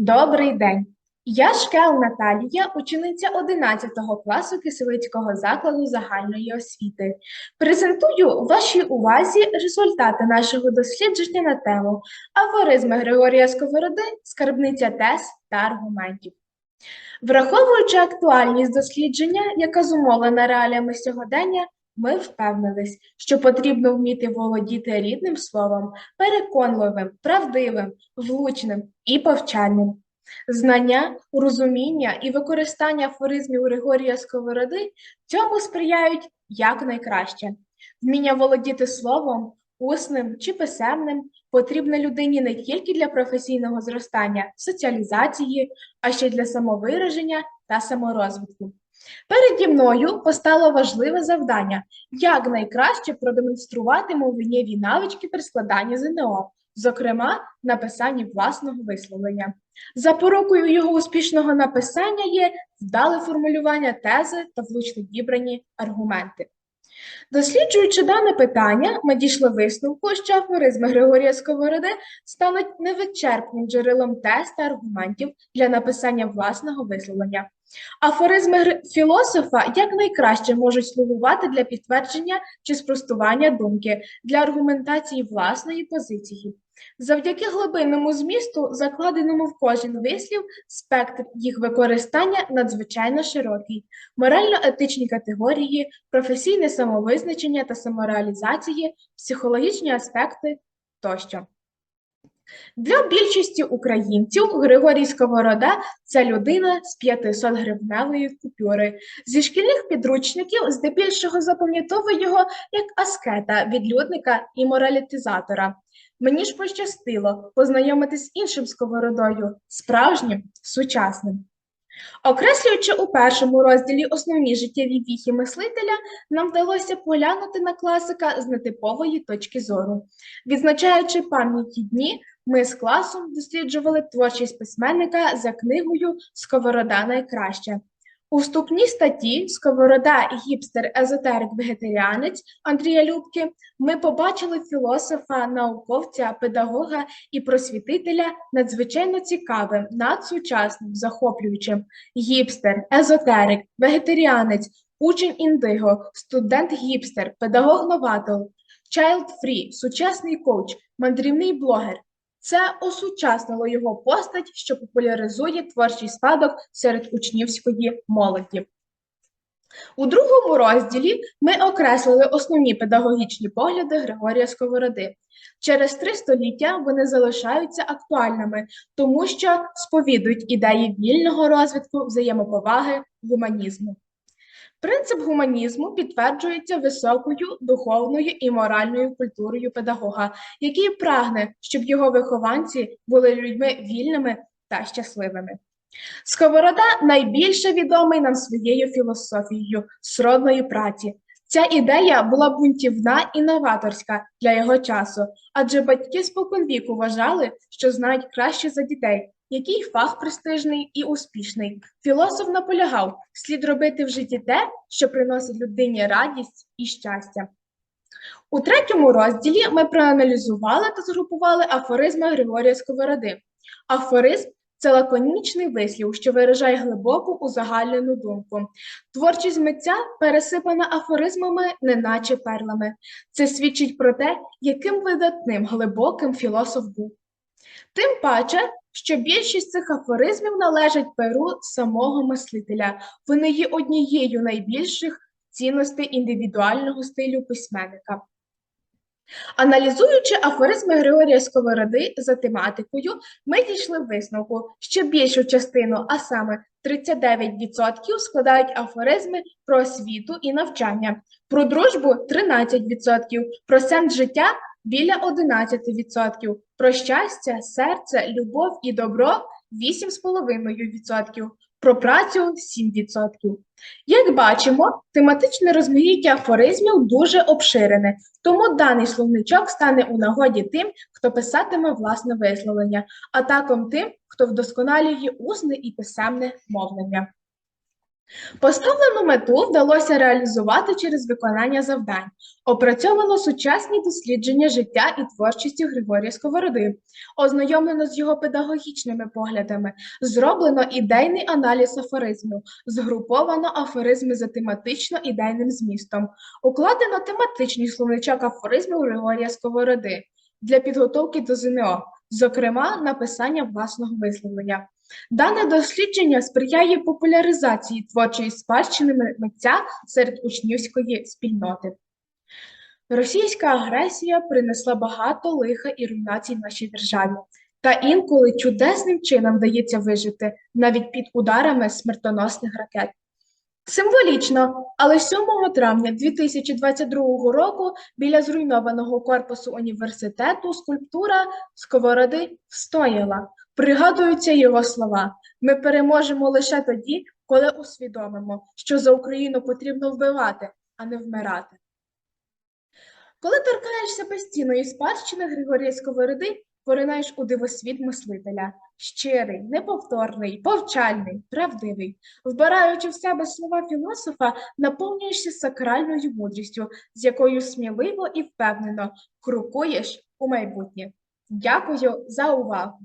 Добрий день. Я Шкел Наталія, учениця 11 класу Киселицького закладу загальної освіти. Презентую вашій увазі результати нашого дослідження на тему афоризми Григорія Сковороди, скарбниця тез та аргументів. Враховуючи актуальність дослідження, яка зумовлена реаліями сьогодення, ми впевнились, що потрібно вміти володіти рідним словом, переконливим, правдивим, влучним і повчальним. Знання, розуміння і використання афоризмів Григорія Сковороди цьому сприяють якнайкраще. Вміння володіти словом, усним чи писемним потрібне людині не тільки для професійного зростання, соціалізації, а ще й для самовираження та саморозвитку. Переді мною постало важливе завдання як найкраще продемонструвати мовленєві навички при складанні ЗНО, зокрема, написанні власного висловлення. Запорукою його успішного написання є вдале формулювання тези та влучно дібрані аргументи. Досліджуючи дане питання, ми дійшли висновку, що афоризми Григорія Сковороди стануть невичерпним джерелом тез аргументів для написання власного висловлення. Афоризми філософа якнайкраще можуть слугувати для підтвердження чи спростування думки, для аргументації власної позиції. Завдяки глибинному змісту, закладеному в кожен вислів, спектр їх використання надзвичайно широкий. Морально-етичні категорії, професійне самовизначення та самореалізації, психологічні аспекти тощо. Для більшості українців Григорій Сковорода це людина з 500 гривневої купюри. Зі шкільних підручників здебільшого запам'ятовує його як аскета, відлюдника і моралітизатора. Мені ж пощастило познайомитись з іншим сковородою, справжнім, сучасним. Окреслюючи у першому розділі основні життєві віхи мислителя, нам вдалося поглянути на класика з нетипової точки зору. Відзначаючи пам'яті дні, ми з класом досліджували творчість письменника за книгою Сковорода найкраще. У вступній статті Сковорода гіпстер езотерик вегетаріанець Андрія Любки ми побачили філософа, науковця, педагога і просвітителя надзвичайно цікавим, надсучасним, захоплюючим. Гіпстер, езотерик, вегетаріанець, учень індиго, студент гіпстер, педагог новатор, child free, сучасний коуч, мандрівний блогер. Це осучаснило його постать, що популяризує творчий спадок серед учнівської молоді. У другому розділі ми окреслили основні педагогічні погляди Григорія Сковороди. Через три століття вони залишаються актуальними, тому що сповідують ідеї вільного розвитку, взаємоповаги, гуманізму. Принцип гуманізму підтверджується високою духовною і моральною культурою педагога, який прагне, щоб його вихованці були людьми вільними та щасливими. Сковорода найбільше відомий нам своєю філософією сродної праці. Ця ідея була бунтівна і новаторська для його часу, адже батьки споконвіку вважали, що знають краще за дітей, який фах престижний і успішний. Філософ наполягав, слід робити в житті те, що приносить людині радість і щастя. У третьому розділі ми проаналізували та згрупували афоризми Григорія Сковороди. Афоризм це лаконічний вислів, що виражає глибоку узагальнену думку. Творчість митця пересипана афоризмами, неначе перлами. Це свідчить про те, яким видатним глибоким філософ був. Тим паче, що більшість цих афоризмів належать перу самого мислителя. Вони є однією найбільших цінностей індивідуального стилю письменника. Аналізуючи афоризми Григорія Сковороди за тематикою, ми дійшли висновку, що більшу частину, а саме 39% складають афоризми про освіту і навчання, про дружбу 13%, про сенс життя біля 11%, про щастя, серце, любов і добро 8,5%, про працю 7%. Як бачимо, тематичне розмаїття афоризмів дуже обширене, тому даний словничок стане у нагоді тим, хто писатиме власне висловлення, а також тим, хто вдосконалює усне і писемне мовлення. Поставлену мету вдалося реалізувати через виконання завдань. Опрацьовано сучасні дослідження життя і творчості Григорія Сковороди, ознайомлено з його педагогічними поглядами, зроблено ідейний аналіз афоризмів, згруповано афоризми за тематично-ідейним змістом, укладено тематичний словничок афоризмів Григорія Сковороди для підготовки до ЗНО, зокрема написання власного висловлення. Дане дослідження сприяє популяризації творчої спадщини митця серед учнівської спільноти. Російська агресія принесла багато лиха і руйнацій нашій державі, та інколи чудесним чином вдається вижити навіть під ударами смертоносних ракет. Символічно, але 7 травня 2022 року біля зруйнованого корпусу університету скульптура Сковороди встояла. Пригадуються його слова: ми переможемо лише тоді, коли усвідомимо, що за Україну потрібно вбивати, а не вмирати. Коли торкаєшся постійної спадщини Григорія Сковороди, поринаєш у дивосвіт мислителя, щирий, неповторний, повчальний, правдивий. Вбираючи в себе слова філософа, наповнюєшся сакральною мудрістю, з якою сміливо і впевнено крокуєш у майбутнє. Дякую за увагу!